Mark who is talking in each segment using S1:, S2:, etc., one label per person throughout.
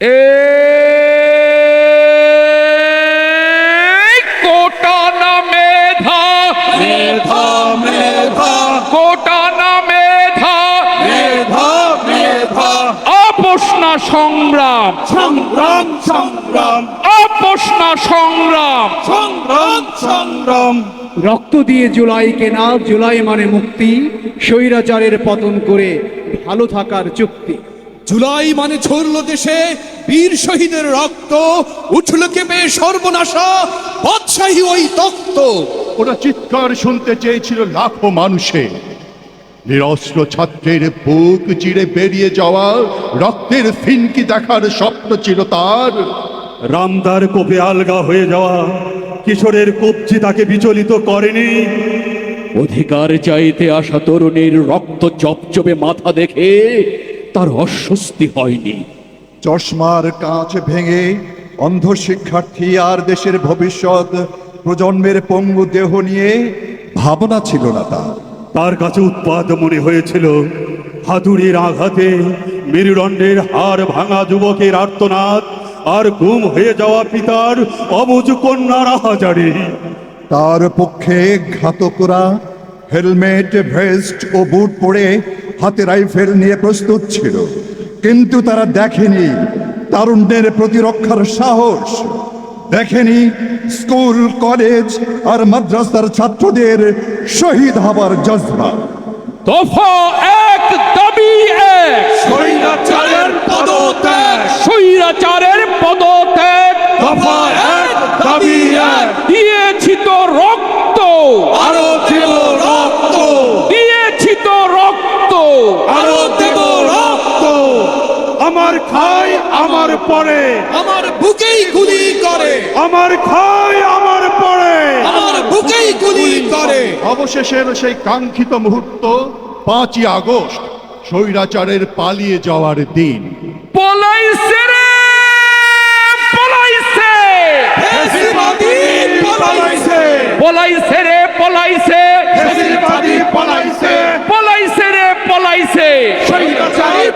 S1: এই কোটা না মেধা।
S2: মেধা মেধা।
S1: কোটা না মেধা।
S2: মেধা মেধা।
S1: আপোষ না সংগ্রাম।
S2: সংগ্রাম সংগ্রাম।
S1: আপোষ সংগ্রাম।
S2: সংগ্রাম সংগ্রাম।
S3: রক্ত দিয়ে জুলাই কেনা জুলাই মানে মুক্তি স্বৈরাচারের পতন করে ভালো থাকার চুক্তি।
S2: জুলাই মানে ছড়ল দেশে বীর শহীদের রক্ত উঠল কেঁপে সর্বনাশা বাদশাহী ওই তক্ত।
S4: ওরা চিৎকার শুনতে চেয়েছিল লাখো মানুষে। নিরস্ত্র ছাত্রের বুক চিড়ে বেরিয়ে যাওয়া রক্তের ফিনকি দেখার স্বপ্ন ছিল তার।
S5: রামদার কোপে আলগা হয়ে যাওয়া কিশোরের কবজি তাকে বিচলিত করেনি।
S6: অধিকার চাইতে আসা তরুণীর রক্ত চপচপে মাথা দেখে তার অস্বস্তি হয়নি।
S7: চশমার কাঁচ ভেঙে অন্ধ শিক্ষার্থী আর দেশের ভবিষ্যৎ প্রজন্মের পঙ্গু দেহ নিয়ে ভাবনা ছিল না তার।
S5: তার কাছে উৎপাদ মনে হয়েছিল। হাতুড়ির আঘাতে মেরুদণ্ডের হাড় ভাঙা যুবকের আর্তনাদ আর গুম হয়ে যাওয়া পিতার অবুজ কন্যার আহাজারি।
S7: তার পক্ষে ঘাতকরা হেলমেট ভেস্ট ও বুট পরে হাতে রাইফেল নিয়ে প্রস্তুত ছিল। কিন্তু তারা দেখেনি তারুণ্যের প্রতিরক্ষার সাহস। দেখেনি স্কুল কলেজ আর মাদ্রাসার ছাত্রদের শহীদ হবার জজবা।
S1: দফা এক দাবি এক।
S2: স্বৈরাচারের পদত্যাগ।
S1: স্বৈরাচারের পদত্যাগ।
S2: দফা এক দাবি এক।
S1: দিয়েছি তো রক্ত
S2: আরও দেব রক্ত
S1: দিয়েছি তো রক্ত
S2: আরও দেব রক্ত
S5: আমার খাই আমার পরে
S2: আমার বুকেই গুলি করে।
S5: আমার খাই আমার পরে
S2: আমার বুকেই গুলি করে।
S4: অবশেষে এলো সেই কাঙ্ক্ষিত মুহূর্ত পাঁচই আগস্ট স্বৈরাচারের পালিয়ে যাওয়ার দিন।
S1: পলাইছে রে পলাইছে।
S2: পলাইছে।
S1: পলাইছে রে পলাইছে।
S2: পলাইছে।
S1: পলাইছে রে পলাইছে।
S2: স্বৈরাচারী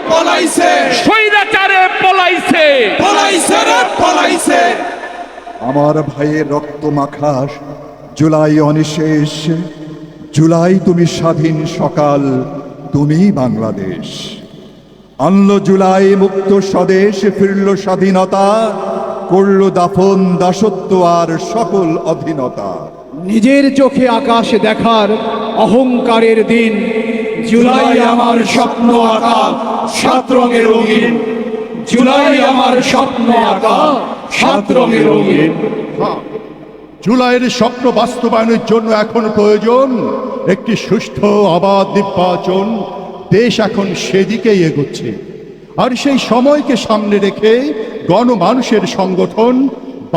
S2: পলাইছে।
S1: স্বৈরাচারে পলাইছে।
S2: পলাইছে রে পলাইছে।
S7: আমার ভাইয়ের রক্ত মাখাস জুলাই অনিশেষ। জুলাই তুমি স্বাধীন সকাল তুমি বাংলাদেশ। আনল জুলাই মুক্ত স্বদেশ ফিরল স্বাধীনতা করল দাফন দাসত্ব আর সকল অধীনতা।
S3: নিজের চোখে আকাশ দেখার অহংকারের দিন জুলাই আমার স্বপ্ন আঁকা সাত রঙের রঙিন। জুলাই আমার স্বপ্ন আঁকা সাত রঙের রঙিন।
S4: জুলাইয়ের স্বপ্ন বাস্তবায়নের জন্য এখন প্রয়োজন একটি সুষ্ঠু অবাধ নির্বাচন। দেশ এখন সেদিকেই এগোচ্ছে। আর সেই সময়কে সামনে রেখে গণমানুষের সংগঠন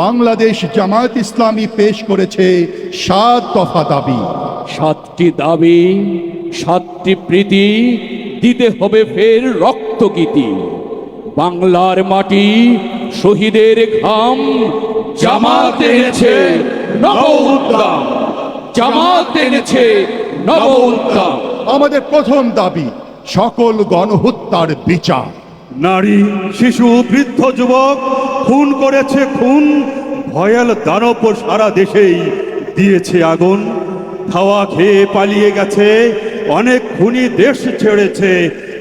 S4: বাংলাদেশ জামায়াত ইসলামী পেশ করেছে সাত দফা দাবি।
S6: সাতটি দাবি সাতটি প্রীতি দিতে হবে ফের রক্তগীতি। বাংলার মাটি শহীদের ঘাম জামাত এনেছে নব উদ্দাম জামাত এনেছে নব উদ্দাম
S4: আমাদের প্রথম দাবি সকল গণহত্যার বিচার।
S5: নারী শিশু বৃদ্ধ যুবক খুন করেছে খুন ভয়াল দানব সারা দেশেই দিয়েছে আগুন। খাওয়া খেয়ে পালিয়ে গেছে অনেক খুনি দেশ ছেড়েছে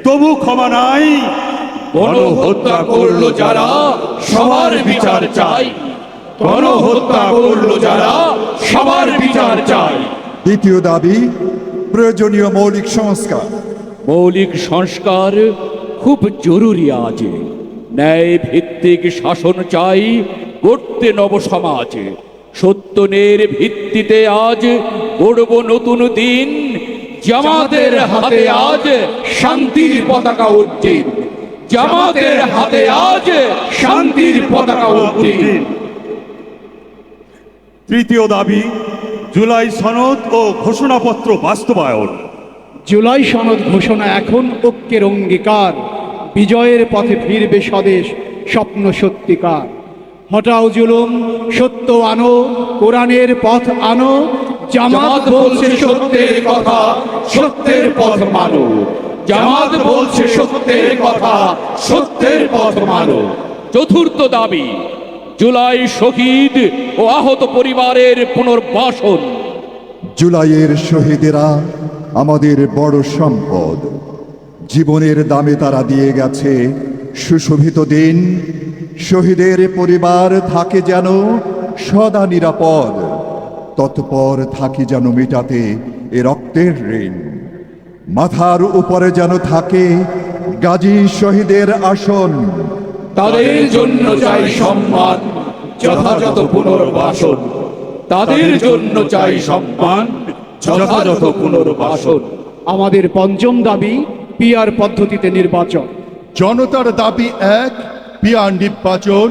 S5: তবু ক্ষমা নাই।
S6: গণহত্যা করল যারা সবার বিচার চাই। গণহত্যা করল যারা সবার বিচার চাই।
S7: দ্বিতীয় দাবি প্রয়োজনীয় মৌলিক সংস্কার।
S6: মৌলিক সংস্কার খুব জরুরি আজ। ন্যায় ভিত্তিক শাসন চাই গড়তে নব সমাজ। সত্যনের ভিত্তিতে আজ গড়ব নতুন দিন। জামাতের হাতে আজ শান্তির পতাকা উঠছে জামাতের হাতে আজ শান্তির পতাকা উঠছে
S5: তৃতীয় দাবি জুলাই সনদ ও ঘোষণাপত্র বাস্তবায়ন।
S3: জুলাই সনদ ঘোষণা এখন ঐক্যের অঙ্গীকার। বিজয়ের পথে ফিরবে স্বদেশ স্বপ্ন সত্যিকার। হটাও জুলুম সত্য আনো কোরআনের পথ আনো জামাত বলছে সত্যের কথা
S6: সত্যের পথ মানো। জামাত বলছে সত্যের কথা সত্যের পথ মানো। চতুর্থ দাবি জুলাই শহীদ ও আহত পরিবারের পুনর্বাসন।
S7: জুলাইয়ের শহীদেরা আমাদের বড় সম্পদ। জীবনের দামে তারা দিয়ে গেছে। সুশোভিত দিন শহীদের পরিবার থাকে যেন সদা নিরাপদ। তৎপর থাকি যেন মেটাতে এ রক্তের ঋণ। মাথার উপরে যেন থাকে গাজী শহীদের আসন।
S6: তাদের জন্য চাই সম্মান যথাযথ পুনর্বাসন। তাদের জন্য চাই সম্মান যথাযথ পুনর্বাসন।
S3: আমাদের পঞ্চম দাবি পিআর পদ্ধতিতে নির্বাচন।
S4: জনতার দাবি এক পিয়ার নির্বাচন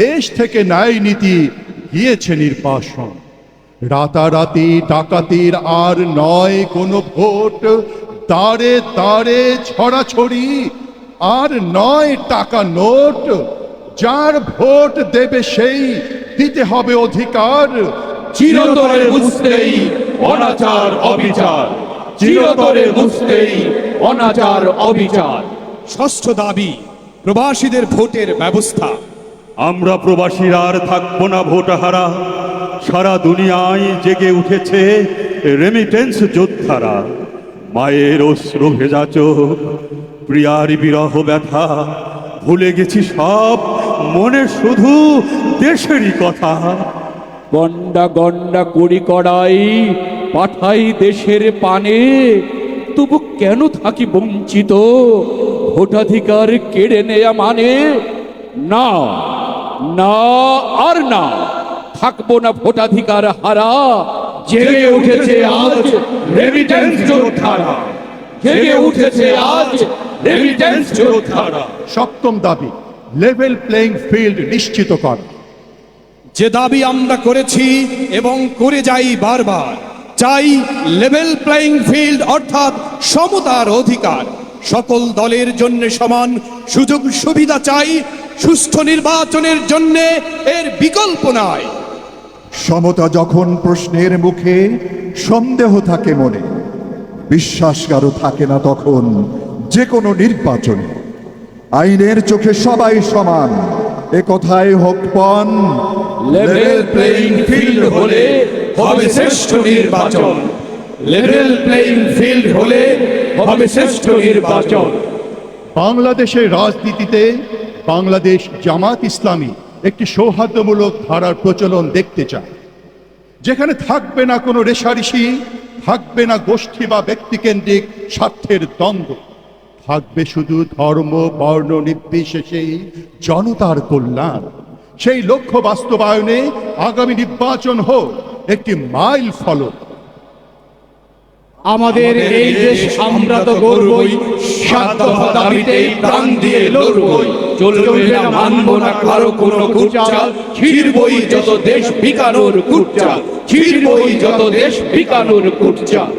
S4: দেশ থেকে ন্যায় নীতি গিয়েছে নির্বাসন। রাতারাতি ডাকাতির আর নয় কোনো ভোট দাঁড়ে দাঁড়ে ছড়াছড়ি আর নয় টাকা নোট যার ভোট দেবে সেই দিতে হবে অধিকার।
S6: চিরতরে বুঝতেই অনাচার অবিচার। চিরতরে বুঝতেই অনাচার অবিচার।
S2: ষষ্ঠ দাবি প্রবাসীদের ভোটের ব্যবস্থা।
S5: আমরা প্রবাসীরা আর থাকব না ভোটাহারা। সারা দুনিয়ায় জেগে উঠেছে রেমিটেন্স যোদ্ধারা। মায়ের অশ্রু ভেজা চোখ প্রিয়ার বিরহ ব্যথা। ভুলে গেছি সব মনে শুধু দেশেরই কথা।
S6: গন্ডা গন্ডা কড়ি কড়াই পাঠাই দেশের পানে। তবু কেন থাকি বঞ্চিত? ভোটাধিকার কেড়ে নেয়া মানে? না না আর না। থাকব না ভোটাধিকার হারা। জেগে উঠেছে আজ রেমিটেন্স যোদ্ধারা। জেগে উঠেছে আজ রেমিটেন্স যোদ্ধারা।
S4: সপ্তম দাবি লেভেল প্লেইং ফিল্ড নিশ্চিত করা
S2: যে দাবি আমরা করেছি এবং করে যাই বারবার চাই লেভেল প্লেইং ফিল্ড অর্থাৎ সমতার অধিকার। সকল দলের জন্য সমান সুযোগ সুবিধা চাই, সুষ্ঠু নির্বাচনের জন্য এর বিকল্প নাই।
S7: সমতা যখন প্রশ্নের মুখে সন্দেহ থাকে মনে বিশ্বাস কারও থাকে না তখন যে কোনো নির্বাচনে। আইনের চোখে সবাই সমান, এ কথায় হোক পণ
S6: লেভেল প্লেইং ফিল্ড হলে হবে শ্রেষ্ঠ নির্বাচন। লেভেল প্লেইং ফিল্ড হলে হবে শ্রেষ্ঠ নির্বাচন।
S4: বাংলাদেশের রাজনীতিতে বাংলাদেশ জামাত ইসলামী একটি সৌহার্দ্যমূলক ধারার প্রচলন দেখতে চায়। যেখানে থাকবে না কোনো রেশারেশি, থাকবে না গোষ্ঠী বা ব্যক্তিকেন্দ্রিক স্বার্থের দ্বন্দ্ব। থাকবে শুধু ধর্ম, বর্ণ নির্বিশেষে জনতার কল্যাণ। সেই লক্ষ্য বাস্তবায়নে আগামী নির্বাচন হোক। একটি মাইল ফলক।
S3: আমাদের এই দেশ আমরা তো গর্বই দাবিতেই প্রাণ দিয়ে লড়বই।
S6: চলবে না মানবো না কারও কোনো কুটচাল ছিড়বই যত দেশ বিকানোর কুটচাল ছিড়বই যত দেশ বিকানোর কুটচাল